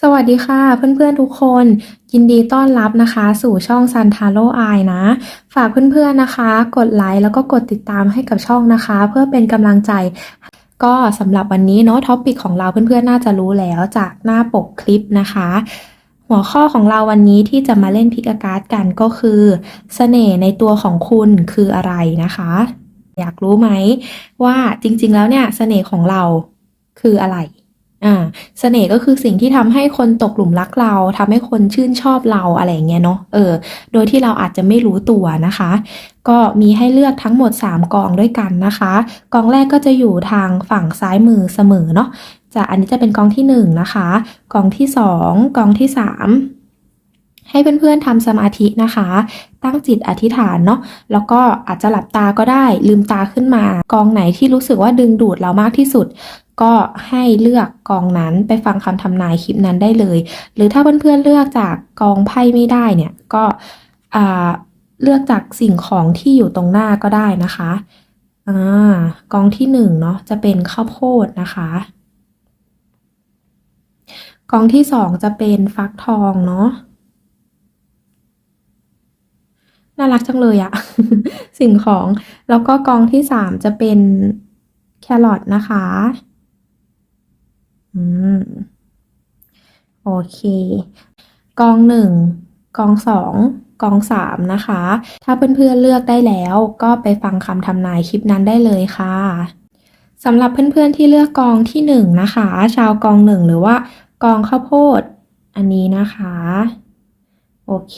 สวัสดีค่ะเพื่อนๆทุกคน ยินดีต้อนรับนะคะ สู่ช่องซันทาโ o อนะ ฝากเพื่อนๆนะคะ กดไลค์แล้วก็กดติดตามให้กับช่องนะคะ เพื่อเป็นกำลังใจ ก็สำหรับวันนี้เนาะท็อปิกของเราเพื่อนๆน่าจะรู้แล้วจากหน้าปกคลิปนะคะ หัวข้อของเราวันนี้ที่จะมาเล่นพิกาการ์ดกันก็คือเสน่ห์ในตัวของคุณคืออะไรนะคะ อยากรู้ไหมว่าจริงๆแล้วเนี่ยเสน่ห์ของเราคืออะไร อ่าเสน่ห์ก็คือสิ่งที่ทำให้คนตกหลุมรักเราทำให้คนชื่นชอบเราอะไรอย่างเงี้ยเนาะเออ โดยที่เราอาจจะไม่รู้ตัวนะคะ ก็มีให้เลือกทั้งหมด 3กองด้วยกันนะคะกองแรกก็จะอยู่ทางฝั่งซ้ายมือเสมอเนาะจะอันนี้จะเป็นกองที่1นะคะกองที่ 2กองที่ 3 ให้เพื่อนๆทำสมาธินะคะ ตั้งจิตอธิษฐานเนาะแล้วก็อาจจะหลับตาก็ได้ลืมตาขึ้นมา กองไหนที่รู้สึกว่าดึงดูดเรามากที่สุด ก็ให้เลือกกองนั้นไปฟังคำทำนายคลิปนั้นได้เลย หรือถ้าเพื่อนๆเลือกจากกองไพ่ไม่ได้เนี่ยก็เลือกจากสิ่งของที่อยู่ตรงหน้าก็ได้นะคะอ่ากองที่หนึ่งเนาะจะเป็นข้าวโพดนะคะ กองที่สองจะเป็นฟักทองเนาะน่ารักจังเลยอะสิ่งของแล้วก็กองที่สามจะเป็นแครอทนะคะ อืม โอเค กองหนึ่ง กองสอง กองสามนะคะ ถ้าเพื่อนๆเลือกได้แล้วก็ไปฟังคำทำนายคลิปนั้นได้เลยค่ะสำหรับเพื่อนๆที่เลือกกองที่หนึ่งนะคะ ชาวกองหนึ่งหรือว่ากองข้าวโพด อันนี้นะคะ โอเค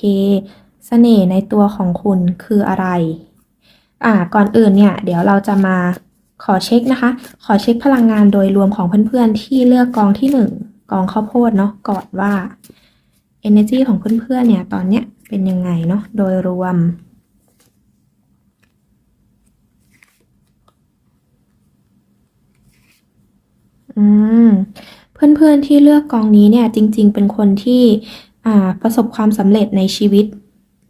เสน่ห์ในตัวของคุณคืออะไร อ่า ก่อนอื่นเนี่ย เดี๋ยวเราจะมา ขอเช็คนะคะ ขอเช็คพลังงานโดยรวมของเพื่อนๆ ที่เลือกกองที่หนึ่งกองข้าวโพดเนาะก่อนว่า energy ของเพื่อนๆเนี่ยตอนเนี้ยเป็นยังไงเนาะโดยรวม อืม เพื่อนๆที่เลือกกองนี้เนี่ยจริง ๆ เป็นคนที่อ่าประสบความสำเร็จในชีวิต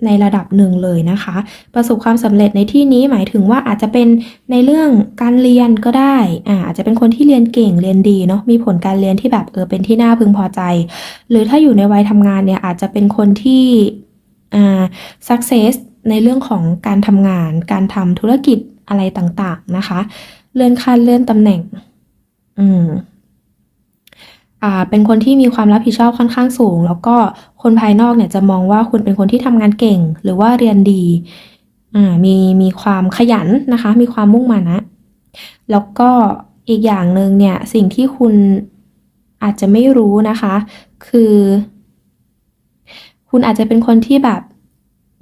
ในระดับหนึ่งเลยนะคะ ประสบความสำเร็จในที่นี้หมายถึงว่าอาจจะเป็นในเรื่องการเรียนก็ได้อ่าอาจจะเป็นคนที่เรียนเก่งเรียนดีเนาะมีผลการเรียนที่แบบเออเป็นที่น่าพึงพอใจ หรือถ้าอยู่ในวัยทำงานเนี่ยอาจจะเป็นคนที่อ่า success ในเรื่องของการทำงาน การทำธุรกิจอะไรต่างๆนะคะ เลื่อนขั้นเลื่อนตำแหน่ง อืม เป็นคนที่มีความรับผิดชอบค่อนข้างสูง แล้วก็คนภายนอกเนี่ยจะมองว่าคุณเป็นคนที่ทำงานเก่ง หรือว่าเรียนดีอ่ามีมีความขยันนะคะ มีความมุ่งมั่นะ แล้วก็อีกอย่างหนึ่งเนี่ยสิ่งที่คุณอาจจะไม่รู้นะคะ คือ คุณอาจจะเป็นคนที่แบบ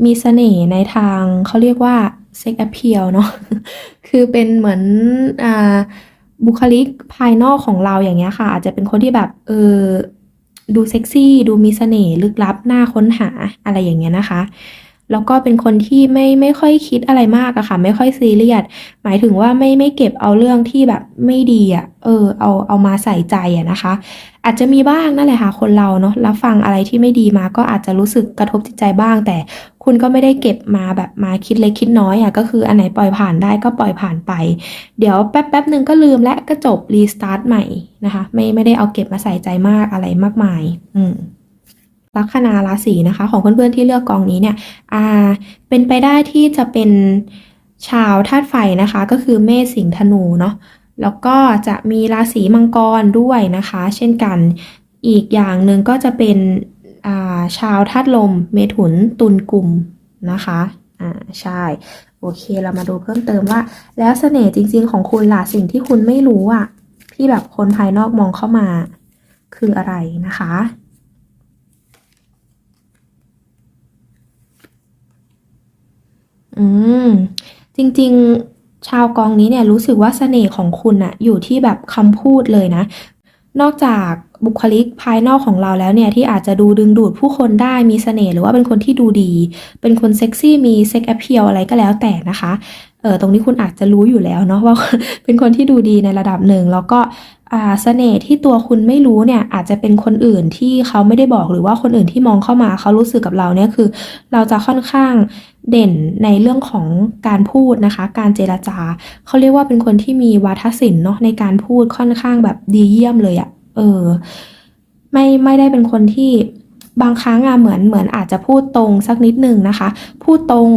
มีเสน่ห์ในทางเขาเรียกว่า sex appeal เนาะคือเป็นเหมือนอ่า บุคลิกภายนอกของเราอย่างเงี้ยค่ะ อาจจะเป็นคนที่แบบเออดูเซ็กซี่ ดูมีเสน่ห์ลึกลับน่าค้นหาอะไรอย่างเงี้ยนะคะ แล้วก็เป็นคนที่ไม่ไม่ค่อยคิดอะไรมากอะค่ะ ไม่ค่อยซีเรียสหมายถึงว่าไม่ไม่เก็บเอาเรื่องที่แบบไม่ดีอะเออเอาเอามาใส่ใจอะนะคะ อาจจะมีบ้างนั่นแหละค่ะคนเราเนาะรับฟังอะไรที่ไม่ดีมาก็อาจจะรู้สึกกระทบจิตใจบ้าง แต่คุณก็ไม่ได้เก็บมาแบบมาคิดเล็กคิดน้อยอะก็คืออันไหนปล่อยผ่านได้ก็ปล่อยผ่านไป เดี๋ยวแป๊บแป๊บหนึ่งก็ลืมและก็จบรีสตาร์ทใหม่นะคะไม่ไม่ได้เอาเก็บมาใส่ใจมากอะไรมากมาย อืมลัคนาราศีนะคะ ของเพื่อนๆที่เลือกกองนี้เนี่ยอ่าเป็นไปได้ที่จะเป็นชาวธาตุไฟนะคะ ก็คือเมษสิงห์ธนูเนาะ แล้วก็จะมีราศีมังกรด้วยนะคะ เช่นกัน อีกอย่างหนึ่งก็จะเป็นาชาวธาตุลม เมถุนตุลกลุ่มนะคะอ่าใช่โอเค เรามาดูเพิ่มเติมว่า แล้วเสน่ห์จริง ๆ ของคุณล่ะสิ่งที่คุณไม่รู้อะที่แบบคนภายนอกมองเข้ามา คืออะไรนะคะ อืม จริง ๆ ชาวกองนี้เนี่ยรู้สึกว่าเสน่ห์ของคุณอะอยู่ที่แบบคำพูดเลยนะ นอกจากบุคลิกภายนอกของเราแล้วเนี่ยที่อาจจะดูดึงดูดผู้คนได้มีเสน่ห์หรือว่าเป็นคนที่ดูดี เป็นคนเซ็กซี่มีเซ็กแอพเพียอะไรก็แล้วแต่นะคะเออตรงนี้คุณอาจจะรู้อยู่แล้วเนาะว่าเป็นคนที่ดูดีในระดับหนึ่งแล้วก็ อ่าเสน่ห์ที่ตัวคุณไม่รู้เนี่ยอาจจะเป็นคนอื่นที่เขาไม่ได้บอกหรือว่าคนอื่นที่มองเข้ามาเขารู้สึกกับเราเนี่ยคือ เราจะค่อนข้างเด่นในเรื่องของการพูดนะคะ การเจรจาเขาเรียกว่าเป็นคนที่มีวาทศิลป์เนาะในการพูดค่อนข้างแบบดีเยี่ยมเลยอะเออไม่ไม่ได้เป็นคนที่บางครั้งอะเหมือนเหมือนอาจจะพูดตรงสักนิดหนึ่งนะคะ พูดตรง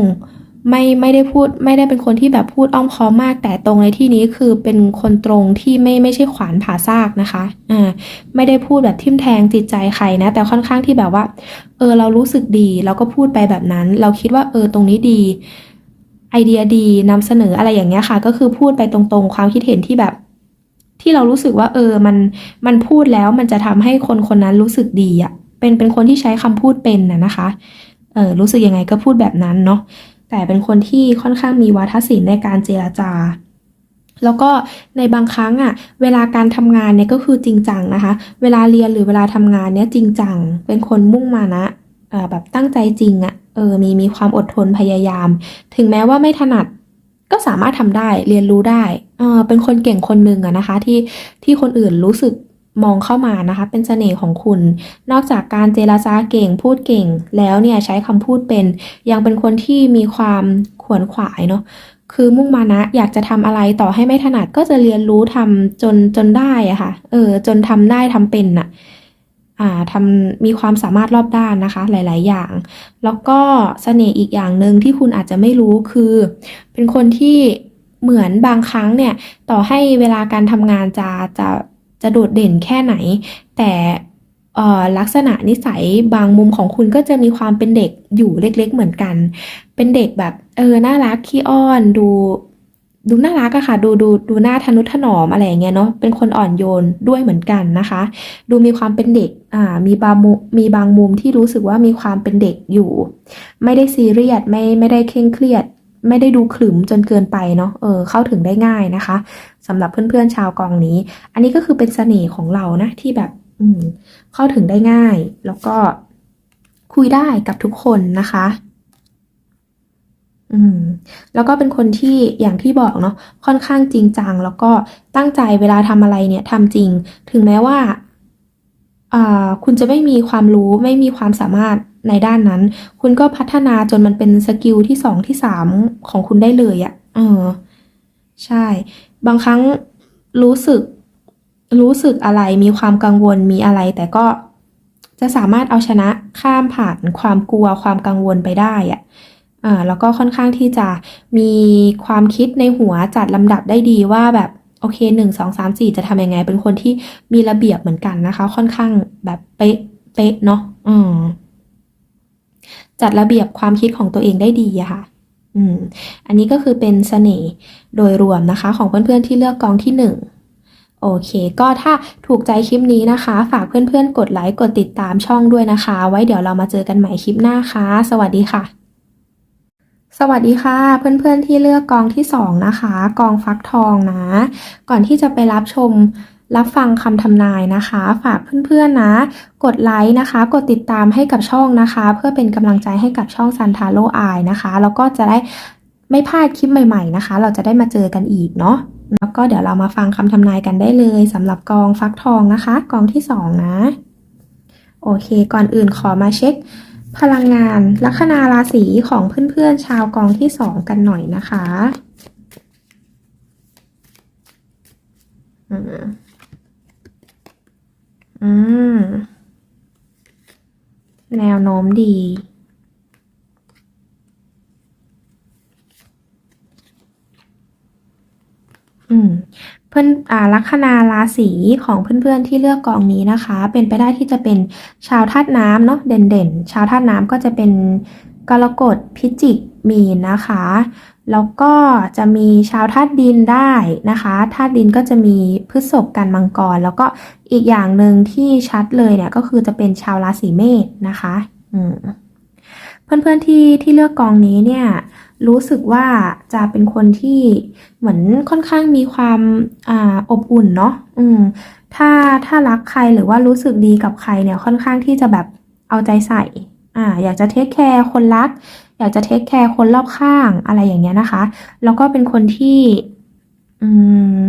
ไม่ไม่ได้พูดไม่ได้เป็นคนที่แบบพูดอ้อมค้อมมาก แต่ตรงในที่นี้คือเป็นคนตรงที่ไม่ไม่ใช่ขวานผ่าซากนะคะอ่าไม่ได้พูดแบบทิ่มแทงจิตใจใครนะ แต่ค่อนข้างที่แบบว่า เออเรารู้สึกดีเราก็พูดไปแบบนั้น เราคิดว่าเออตรงนี้ดีไอเดียดีนำเสนออะไรอย่างเงี้ยค่ะ ก็คือพูดไปตรงๆ ความคิดเห็นที่แบบ ที่เรารู้สึกว่า เออมันมันพูดแล้วมันจะทำให้คนคนนั้นรู้สึกดีอะเป็นเป็นคนที่ใช้คำพูดเป็นนะนะคะเออรู้สึกยังไงก็พูดแบบนั้นเนาะ แต่เป็นคนที่ค่อนข้างมีวาทศิลป์ในการเจรจา แล้วก็ในบางครั้งอะเวลาการทำงานเนี่ยก็คือจริงจังนะคะ เวลาเรียนหรือเวลาทำงานเนี่ยจริงจัง เป็นคนมุ่งมานะเออแบบตั้งใจจริงอะเออ มีมีความอดทนพยายาม ถึงแม้ว่าไม่ถนัดก็สามารถทำได้เรียนรู้ได้ เออเป็นคนเก่งคนหนึ่งอะนะคะที่ที่คนอื่นรู้สึก มองเข้ามานะคะ เป็นเสน่ห์ของคุณ นอกจากการเจรจาเก่งพูดเก่ง แล้วเนี่ยใช้คำพูดเป็น ยังเป็นคนที่มีความขวนขวายเนาะคือมุ่งมานะอยากจะทำอะไรต่อให้ไม่ถนัดก็จะเรียนรู้ทำจนจนได้อะค่ะ เออ จนทำได้ทำเป็นน่ะ อ่าทำมีความสามารถรอบด้านนะคะ หลาย ๆ อย่าง แล้วก็เสน่ห์อีกอย่างหนึ่งที่คุณอาจจะไม่รู้คือ เป็นคนที่เหมือนบางครั้งเนี่ย ต่อให้เวลาการทำงานจะจะ จะโดดเด่นแค่ไหน แต่ลักษณะนิสัยบางมุมของคุณก็จะมีความเป็นเด็กอยู่เล็ก ๆ เหมือนกัน เป็นเด็กแบบเออน่ารักขี้อ้อนดูดูน่ารักอะค่ะ ดูดูดูหน้าทนุถนอมอะไรอย่างเงี้ยเนาะ เป็นคนอ่อนโยนด้วยเหมือนกันนะคะ ดูมีความเป็นเด็ก อ่า มีบางมุมมีบางมุมที่รู้สึกว่ามีความเป็นเด็กอยู่ ไม่ได้ซีเรียส ไม่ไม่ได้เคร่งเครียด ไม่ได้ดูขรึมจนเกินไปเนาะเออเข้าถึงได้ง่ายนะคะสำหรับเพื่อนๆชาวกองนี้ อันนี้ก็คือเป็นเสน่ห์ของเรานะที่แบบอืมเข้าถึงได้ง่าย แล้วก็คุยได้กับทุกคนนะคะอืมแล้วก็เป็นคนที่อย่างที่บอกเนาะค่อนข้างจริงจัง แล้วก็ตั้งใจเวลาทำอะไรเนี่ยทำจริง ถึงแม้ว่า อ่า คุณจะไม่มีความรู้ไม่มีความสามารถ ในด้านนั้น คุณก็พัฒนาจนมันเป็นสกิลที่สองที่สามของคุณได้เลยอะ่ะ เออ ใช่ บางครั้งรู้สึก รู้สึกอะไร มีความกังวลมีอะไร แต่ก็จะสามารถเอาชนะข้ามผ่านความกลัวความกังวลไปได้อะอ่าแล้วก็ค่อนข้างที่จะมีความคิดในหัวจัดลำดับได้ดีว่าแบบโอเคหนึ่งสองสามสี่จะทำยังไง เป็นคนที่มีระเบียบเหมือนกันนะคะ ค่อนข้างแบบเป๊ะเป๊ะเนาะอืม จัดระเบียบความคิดของตัวเองได้ดีอะค่ะ อืม อันนี้ก็คือเป็นเสน่ห์โดยรวมนะคะ ของเพื่อนๆที่เลือกกองที่หนึ่งโอเค ก็ถ้าถูกใจคลิปนี้นะคะ ฝากเพื่อนๆ กดไลค์ กดติดตามช่องด้วยนะคะ ไว้เดี๋ยวเรามาเจอกันใหม่คลิปหน้าค่ะ สวัสดีค่ะ สวัสดีค่ะ เพื่อนๆที่เลือกกองที่สองนะคะ กองฟักทองนะ ก่อนที่จะไปรับชม รับฟังคำทำนายนะคะ ฝากเพื่อนๆนะ กดไลค์นะคะ กดติดตามให้กับช่องนะคะ เพื่อเป็นกำลังใจให้กับช่องซันทาโ o อายนะคะแล้วก็จะได้ไม่พลาดคลิปใหม่ๆนะคะ เราจะได้มาเจอกันอีกเนาะแล้วก็เดี๋ยวเรามาฟังคำทำนายกันได้เลยสำหรับกองฟักทองนะคะ กองที่สองนะโอเค ก่อนอื่นขอมาเช็ค พลังงานลัคนาราศีของเพื่อนๆชาวกองที่สองกันหน่อยนะคะ อืม อืม แนวโน้มดี อืมเพื่อนอ่าลัคนาราศีของเพื่อนๆที่เลือกกองนี้นะคะ เป็นไปได้ที่จะเป็นชาวธาตุน้ำเนาะเด่นๆ ชาวธาตุน้ำก็จะเป็นกรกฎพิจิก มีนนะคะ แล้วก็จะมีชาวธาตุดินได้นะคะธาตุดินก็จะมีพฤษภกันมังกร แล้วก็อีกอย่างหนึ่งที่ชัดเลยเนี่ยก็คือจะเป็นชาวราศีเมษนะคะเพื่อนๆที่ที่เลือกกองนี้เนี่ยรู้สึกว่าจะเป็นคนที่เหมือนค่อนข้างมีความอ่าอบอุ่นเนาะอืม ถ้าถ้ารักใครหรือว่ารู้สึกดีกับใครเนี่ยค่อนข้างที่จะแบบเอาใจใส่ อ่า อยากจะเทคแคร์คนรัก อยากจะเทคแคร์คนรอบข้างอะไรอย่างเงี้ยนะคะ แล้วก็เป็นคนที่อืม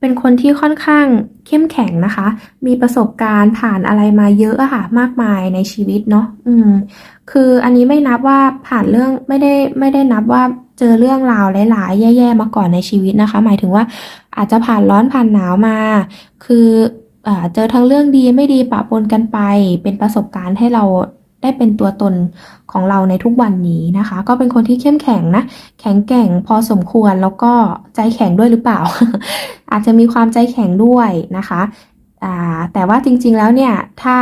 เป็นคนที่ค่อนข้างเข้มแข็งนะคะ มีประสบการณ์ผ่านอะไรมาเยอะอะค่ะ มากมายในชีวิตเนาะอืม คืออันนี้ไม่นับว่าผ่านเรื่องไม่ได้ไม่ได้นับว่าเจอเรื่องราวหลายๆ แย่ ๆ มาก่อนในชีวิตนะคะ หมายถึงว่าอาจจะผ่านร้อนผ่านหนาวมา คือ เจอทั้งเรื่องดีไม่ดีปะปนกันไป เป็นประสบการณ์ให้เราได้เป็นตัวตนของเราในทุกวันนี้นะคะ ก็เป็นคนที่เข้มแข็งนะ แข็งแกร่งพอสมควรแล้วก็ใจแข็งด้วยหรือเปล่า อาจจะมีความใจแข็งด้วยนะคะแต่ว่าจริงๆแล้วเนี่ยถ้า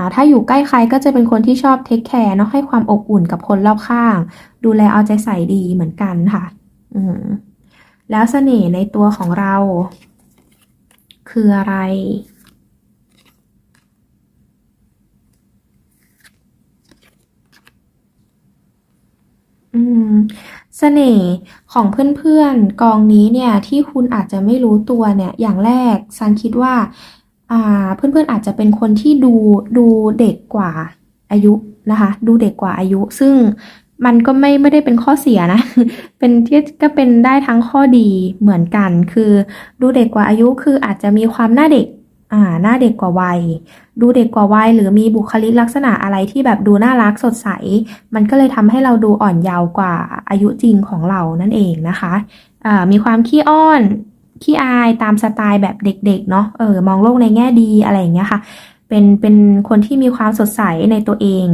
าถ้าอยู่ใกล้ใครก็จะเป็นคนที่ชอบเทคแคร์เนาะให้ความอบอุ่นกับคนรอบข้าง ดูแลเอาใจใส่ดีเหมือนกันค่ะ อืมแล้วเสน่ห์ในตัวของเรา คืออะไร อืม เสน่ห์ของเพื่อนๆ กองนี้เนี่ย ที่คุณอาจจะไม่รู้ตัวเนี่ย อย่างแรกซันคิดว่า อ่า เพื่อนๆ อาจจะเป็นคนที่ดูดูเด็กกว่าอายุนะคะ ดูเด็กกว่าอายุ ซึ่ง มันก็ไม่ไม่ได้เป็นข้อเสียนะ เป็นที่ก็เป็นได้ทั้งข้อดีเหมือนกัน คือดูเด็กกว่าอายุคืออาจจะมีความหน้าเด็กอ่าหน้าเด็กกว่าวัย ดูเด็กกว่าวัย หรือมีบุคลิกลักษณะอะไรที่แบบดูน่ารักสดใส มันก็เลยทำให้เราดูอ่อนเยาว์กว่าอายุจริงของเรานั่นเองนะคะอ่ามีความขี้อ้อนขี้อายตามสไตล์แบบเด็กๆเนาะเออมองโลกในแง่ดีอะไรอย่างเงี้ยค่ะ เป็นเป็นคนที่มีความสดใสในตัวเอง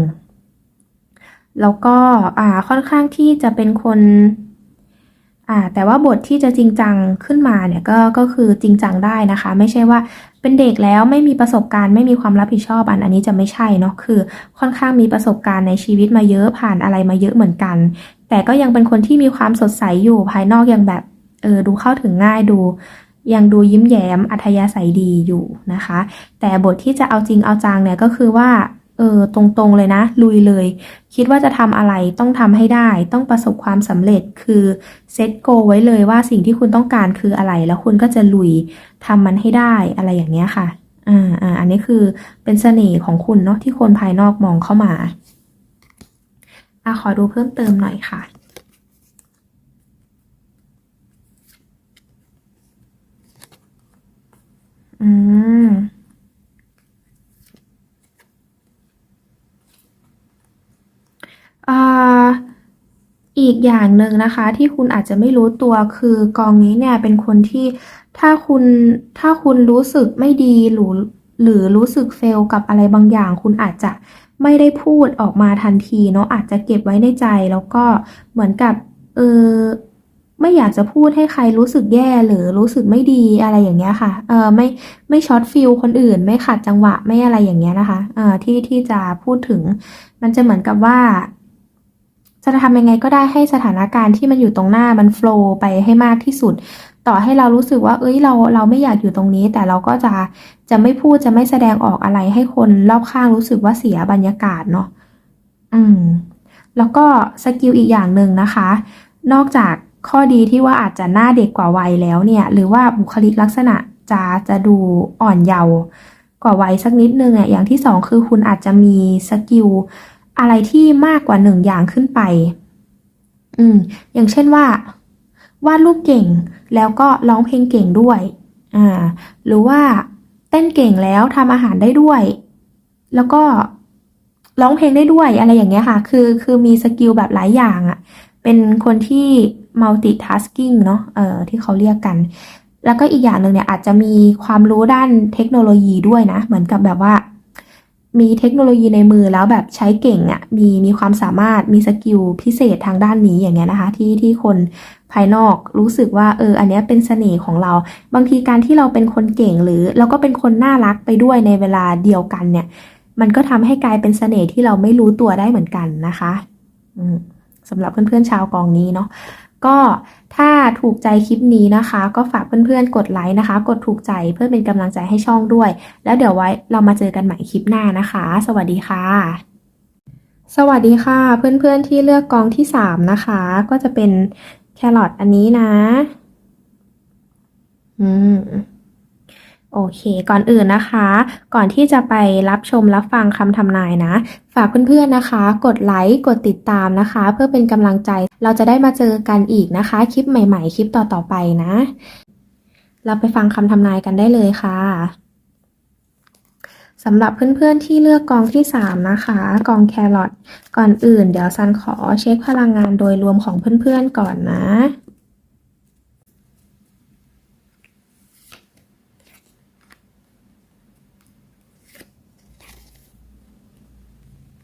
แล้วก็อ่าค่อนข้างที่จะเป็นคนอ่าแต่ว่าบทที่จะจริงจังขึ้นมาเนี่ยก็ก็คือจริงจังได้นะคะ ไม่ใช่ว่าเป็นเด็กแล้วไม่มีประสบการณ์ไม่มีความรับผิดชอบอันอันนี้จะไม่ใช่เนาะคือ ค่อนข้างมีประสบการณ์ในชีวิตมาเยอะผ่านอะไรมาเยอะเหมือนกัน แต่ก็ยังเป็นคนที่มีความสดใสอยู่ภายนอกยังแบบเออดูเข้าถึงง่ายดู ยังดูยิ้มแย้มอัธยาศัยดีอยู่นะคะ แต่บทที่จะเอาจริงเอาจังเนี่ยก็คือว่า เออตรงๆเลยนะ ลุยเลย คิดว่าจะทำอะไรต้องทำให้ได้ ต้องประสบความสำเร็จคือเซตโกไว้เลยว่าสิ่งที่คุณต้องการคืออะไร แล้วคุณก็จะลุยทำมันให้ได้อะไรอย่างเงี้ยค่ะอ่าอ่าอันนี้คือเป็นเสน่ห์ของคุณเนาะที่คนภายนอกมองเข้ามาอะขอดูเพิ่มเติมหน่อยค่ะอืม อ่า อีกอย่างหนึ่งนะคะ ที่คุณอาจจะไม่รู้ตัวคือกองนี้เนี่ยเป็นคนที่ถ้าคุณถ้าคุณรู้สึกไม่ดีหรือหรือรู้สึกเฟลกับอะไรบางอย่าง คุณอาจจะไม่ได้พูดออกมาทันทีเนาะอาจจะเก็บไว้ในใจแล้วก็เหมือนกับเออไม่อยากจะพูดให้ใครรู้สึกแย่หรือรู้สึกไม่ดีอะไรอย่างเงี้ยค่ะ เออไม่ไม่ช็อตฟิลคนอื่น ไม่ขัดจังหวะไม่อะไรอย่างเงี้ยนะคะ เออที่ที่จะพูดถึงมันจะเหมือนกับว่า จะทำยังไงก็ได้ให้สถานการณ์ที่มันอยู่ตรงหน้ามันโฟล์ไปให้มากที่สุด ต่อให้เรารู้สึกว่า เอ้ยเราเราไม่อยากอยู่ตรงนี้ แต่เราก็จะจะไม่พูดจะไม่แสดงออกอะไรให้คนรอบข้างรู้สึกว่าเสียบรรยากาศเนาะอืม แล้วก็สกิลอีกอย่างหนึ่งนะคะ นอกจากข้อดีที่ว่าอาจจะหน้าเด็กกว่าวัยแล้วเนี่ย หรือว่าบุคลิกลักษณะจะจะดูอ่อนเยาว์กว่าวัยสักนิดนึงอะอย่างที่สองคือคุณอาจจะมีสกิล อะไรที่มากกว่าหนึ่งอย่างขึ้นไป อืม อย่างเช่นว่าวาดรูปเก่งแล้วก็ร้องเพลงเก่งด้วย อ่า หรือว่าเต้นเก่งแล้วทำอาหารได้ด้วย แล้วก็ร้องเพลงได้ด้วยอะไรอย่างเงี้ยค่ะ คือคือมีสกิลแบบหลายอย่างอะ่ะ เป็นคนที่ multitasking เนาะเออที่เขาเรียกกัน แล้วก็อีกอย่างหนึ่งเนี่ยอาจจะมีความรู้ด้านเทคโนโลยีด้วยนะ เหมือนกับแบบว่า มีเทคโนโลยีในมือแล้วแบบใช้เก่งอะ่ะมีมีความสามารถมีสกิลพิเศษทางด้านนี้อย่างเงี้ยนะคะ ที่ที่คนภายนอกรู้สึกว่าเอออันเนี้ยเป็นเสน่ห์ของเรา บางทีการที่เราเป็นคนเก่งหรือเราก็เป็นคนน่ารักไปด้วยในเวลาเดียวกันเนี่ย มันก็ทำให้กลายเป็นเสน่ห์ที่เราไม่รู้ตัวได้เหมือนกันนะคะ อืมสำหรับเพื่อนๆชาวกองนี้เนาะ ก็ถ้าถูกใจคลิปนี้นะคะ ก็ฝากเพื่อนๆ กดไลค์นะคะ กดถูกใจเพื่อเป็นกำลังใจให้ช่องด้วย แล้วเดี๋ยวไว้เรามาเจอกันใหม่คลิปหน้านะคะ สวัสดีค่ะ สวัสดีค่ะ เพื่อนๆที่เลือกกองที่สามนะคะ ก็จะเป็นแครอทอันนี้นะ อืม โอเค ก่อนอื่นนะคะ ก่อนที่จะไปรับชมรับฟังคำทำนายนะ ฝากเพื่อนๆนะคะ กดไลค์ กดติดตามนะคะ เพื่อเป็นกำลังใจ เราจะได้มาเจอกันอีกนะคะ คลิปใหม่ๆ คลิปต่อๆไปนะ เราไปฟังคำทำนายกันได้เลยค่ะสำหรับเพื่อนๆที่เลือกกองที่ 3 นะคะ กองแครอทก่อนอื่น เดี๋ยวซันขอเช็คพลังงานโดยรวมของเพื่อนๆก่อนนะ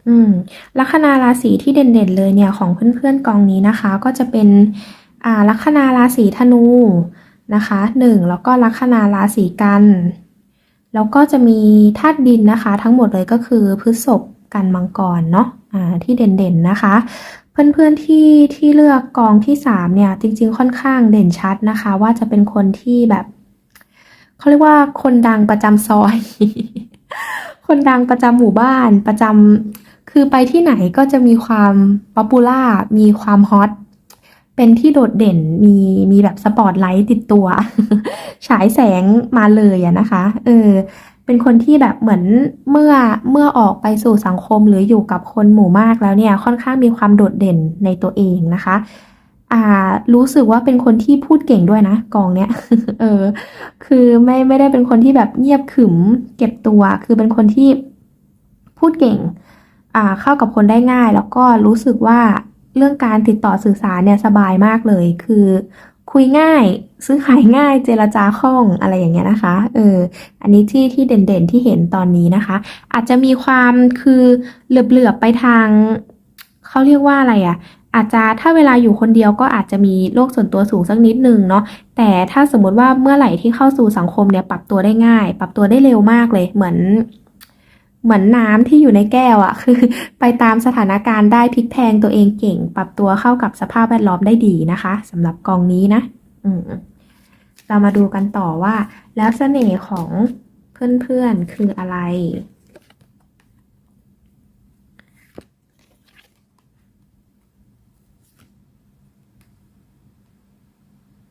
อืมลัคนาราศีที่เด่นๆเลยเนี่ยของเพื่อนๆกองนี้นะคะ ก็จะเป็นอ่าลัคนาราศีธนูนะคะหนึ่งแล้วก็ลัคนาราศีกัน แล้วก็จะมีธาตุดินนะคะ ทั้งหมดเลยก็คือพฤษภกันมังกรเนาะอ่าที่เด่นๆนะคะ เพื่อนๆที่ที่เลือกกองที่สามเนี่ยจริงๆค่อนข้างเด่นชัดนะคะ ว่าจะเป็นคนที่แบบเขาเรียกว่าคนดังประจำซอย คนดังประจำหมู่บ้านประจำ คือไปที่ไหนก็จะมีความป๊อปปูล่ามีความฮอตเป็นที่โดดเด่นมีมีแบบสปอตไลท์ติดตัว ฉายแสงมาเลยอะนะคะ เออ เป็นคนที่แบบเหมือนเมื่อเมื่อออกไปสู่สังคมหรืออยู่กับคนหมู่มากแล้วเนี่ย ค่อนข้างมีความโดดเด่นในตัวเองนะคะ อ่า รู้สึกว่าเป็นคนที่พูดเก่งด้วยนะกองเนี้ย เออ คือไม่ไม่ได้เป็นคนที่แบบเงียบขรึมเก็บตัว คือเป็นคนที่พูดเก่ง เข้ากับคนได้ง่าย แล้วก็รู้สึกว่าเรื่องการติดต่อสื่อสารเนี่ยสบายมากเลย คือ คุยง่าย ซื้อขายง่ายเจรจาคล่องอะไรอย่างเงี้ยนะคะเอออันนี้ที่ที่เด่นๆที่เห็นตอนนี้นะคะ อาจจะมีความคือเหลือบๆไปทางเขาเรียกว่าอะไรอะ่ะอาจจะถ้าเวลาอยู่คนเดียวก็อาจจะมีโลกส่วนตัวสูงสักนิดนึงเนาะแต่ถ้าสมมติว่าเมื่อไหร่ที่เข้าสู่สังคมเนี่ยปรับตัวได้ง่าย ปรับตัวได้เร็วมากเลยเหมือน เหมือนน้ำที่อยู่ในแก้วอะคือ ไปตามสถานการณ์ได้พลิกแพลงตัวเองเก่ง ปรับตัวเข้ากับสภาพแวดล้อมได้ดีนะคะสำหรับกองนี้นะ อืมเรามาดูกันต่อว่า แล้วเสน่ห์ของเพื่อนๆคืออะไร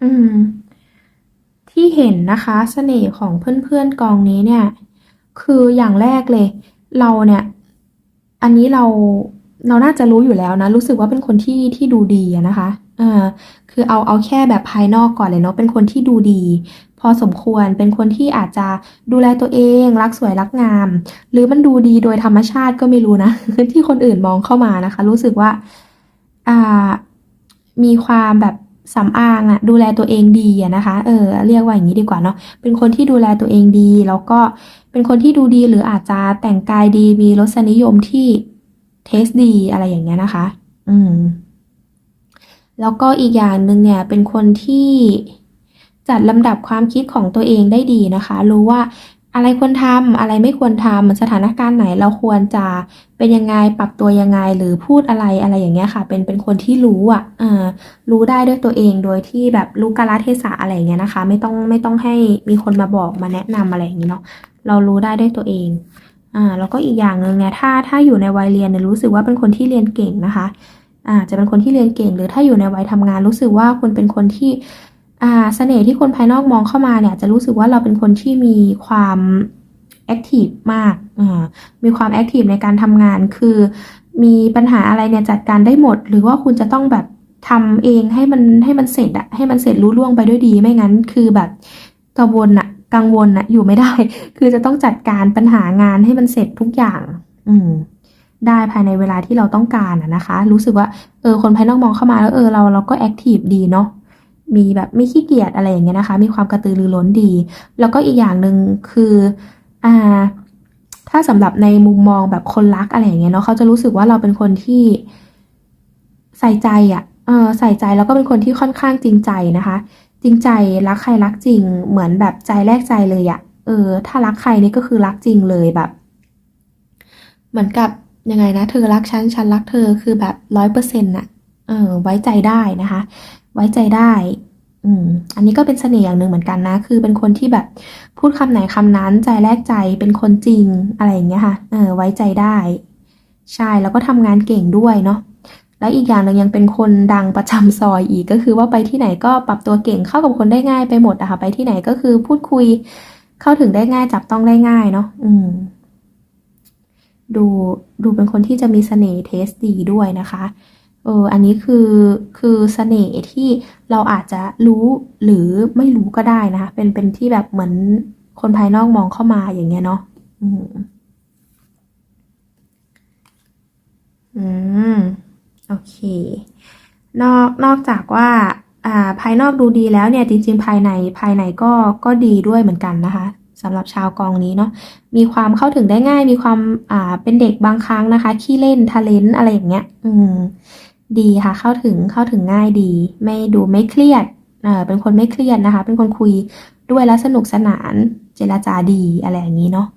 อืม ที่เห็นนะคะเสน่ห์ของเพื่อนๆกองนี้เนี่ย คืออย่างแรกเลย เราเนี่ย อันนี้เราเราน่าจะรู้อยู่แล้วนะ รู้สึกว่าเป็นคนที่ที่ดูดีนะคะอ่าคือเอาเอาแค่แบบภายนอกก่อนเลยเนาะเป็นคนที่ดูดี พอสมควรเป็นคนที่อาจจะดูแลตัวเอง รักสวยรักงาม หรือมันดูดีโดยธรรมชาติก็ไม่รู้นะที่คนอื่นมองเข้ามานะคะ รู้สึกว่าอ่ามีความแบบ สำอางอะดูแลตัวเองดีอะนะคะ เออ เรียกว่าอย่างนี้ดีกว่าเนาะเป็นคนที่ดูแลตัวเองดี แล้วก็เป็นคนที่ดูดีหรืออาจจะแต่งกายดีมีรสนิยมที่เทสดีอะไรอย่างเงี้ยนะคะ อืม แล้วก็อีกอย่างหนึ่งเนี่ย เป็นคนที่จัดลำดับความคิดของตัวเองได้ดีนะคะ รู้ว่า อะไรควรทำอะไรไม่ควรทำสถานการณ์ไหนเราควรจะเป็นยังไงปรับตัวยังไงหรือพูดอะไรอะไรอย่างเงี้ยค่ะ เป็นเป็นคนที่รู้อะรู้ได้ด้วยตัวเองโดยที่แบบรู้กาลเทศะอะไรอย่างเงี้ยนะคะ ไม่ต้องไม่ต้องให้มีคนมาบอกมาแนะนำอะไรอย่างเงี้เนาะเรารู้ได้ด้วยตัวเองอ่าแล้วก็อีกอย่างหนึ่งเนี่ยถ้าถ้าอยู่ในวัยเรียนเนี่ยรู้สึกว่าเป็นคนที่เรียนเก่งนะคะอ่าจะเป็นคนที่เรียนเก่ง หรือถ้าอยู่ในวัยทำงานรู้สึกว่าคุณเป็นคนที่ อ่าเสน่ห์ที่คนภายนอกมองเข้ามาเนี่ย จะรู้สึกว่าเราเป็นคนที่มีความแอคทีฟมากอ่ามีความแอคทีฟในการทำงาน คือมีปัญหาอะไรเนี่ยจัดการได้หมด หรือว่าคุณจะต้องแบบทำเองให้มันให้มันเสร็จอะให้มันเสร็จรู้ล่วงไปด้วยดี ไม่งั้น คือแบบกังวลอะกังวลอะอยู่ไม่ได้ คือจะต้องจัดการปัญหางานให้มันเสร็จทุกอย่าง อืมได้ภายในเวลาที่เราต้องการอะนะคะ รู้สึกว่าเออคนภายนอกมองเข้ามาแล้วเออเราเราก็แอคทีฟดีเนาะ มีแบบไม่ขี้เกียจอะไรอย่างเงี้ยนะคะ มีความกระตือรือร้นดี แล้วก็อีกอย่างหนึ่งคืออ่าถ้าสำหรับในมุมมองแบบคนรักอะไรอย่างเงี้ยเนาะเขาจะรู้สึกว่าเราเป็นคนที่ใส่ใจอะเออใส่ใจแล้วก็เป็นคนที่ค่อนข้างจริงใจนะคะ จริงใจรักใครรักจริง เหมือนแบบใจแลกใจเลยอะเออ ถ้ารักใครนี่ก็คือรักจริงเลยแบบ เหมือนกับยังไงนะ เธอรักฉันฉันรักเธอคือแบบร้อยเปอร์เซ็นต์น่ะเออไว้ใจได้นะคะ ไว้ใจได้ อืม อันนี้ก็เป็นเสน่ห์อย่างหนึ่งเหมือนกันนะ คือเป็นคนที่แบบพูดคำไหนคำนั้นใจแลกใจเป็นคนจริงอะไรอย่างเงี้ยค่ะเออไว้ใจได้ ใช่แล้วก็ทำงานเก่งด้วยเนาะแล้วอีกอย่างหนึ่งยังเป็นคนดังประจำซอยอีกก็คือว่าไปที่ไหนก็ปรับตัวเก่งเข้ากับคนได้ง่ายไปหมดอะค่ะไปที่ไหนก็คือพูดคุยเข้าถึงได้ง่ายจับต้องได้ง่ายเนาะอืม ดูดูเป็นคนที่จะมีเสน่ห์เทสดีด้วยนะคะ เอออันนี้คือคือเสน่ห์ที่เราอาจจะรู้หรือไม่รู้ก็ได้นะคะเป็นเป็นที่แบบเหมือนคนภายนอกมองเข้ามาอย่างเงี้ยเนาะอืมอืมโอเค นอกนอกจากว่าอ่าภายนอกดูดีแล้วเนี่ยจริง ๆ ภายในภายในก็ก็ดีด้วยเหมือนกันนะคะสำหรับชาวกองนี้เนาะมีความเข้าถึงได้ง่ายมีความอ่าเป็นเด็กบางครั้งนะคะขี้เล่นทะเลนอะไรอย่างเงี้ย อืม ดีค่ะ เข้าถึงเข้าถึงง่ายดี ไม่ดูไม่เครียดเออเป็นคนไม่เครียดนะคะ เป็นคนคุยด้วยแล้วสนุกสนานเจรจาดีอะไรอย่างนี้เนาะ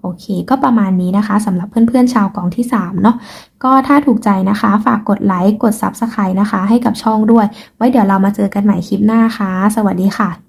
โอเค ก็ประมาณนี้นะคะสำหรับเพื่อนๆชาวกองที่ 3 เนาะก็ถ้าถูกใจนะคะ ฝากกดไลค์กด Subscribe นะคะ ให้กับช่องด้วย ไว้เดี๋ยวเรามาเจอกันใหม่คลิปหน้าค่ะ สวัสดีค่ะ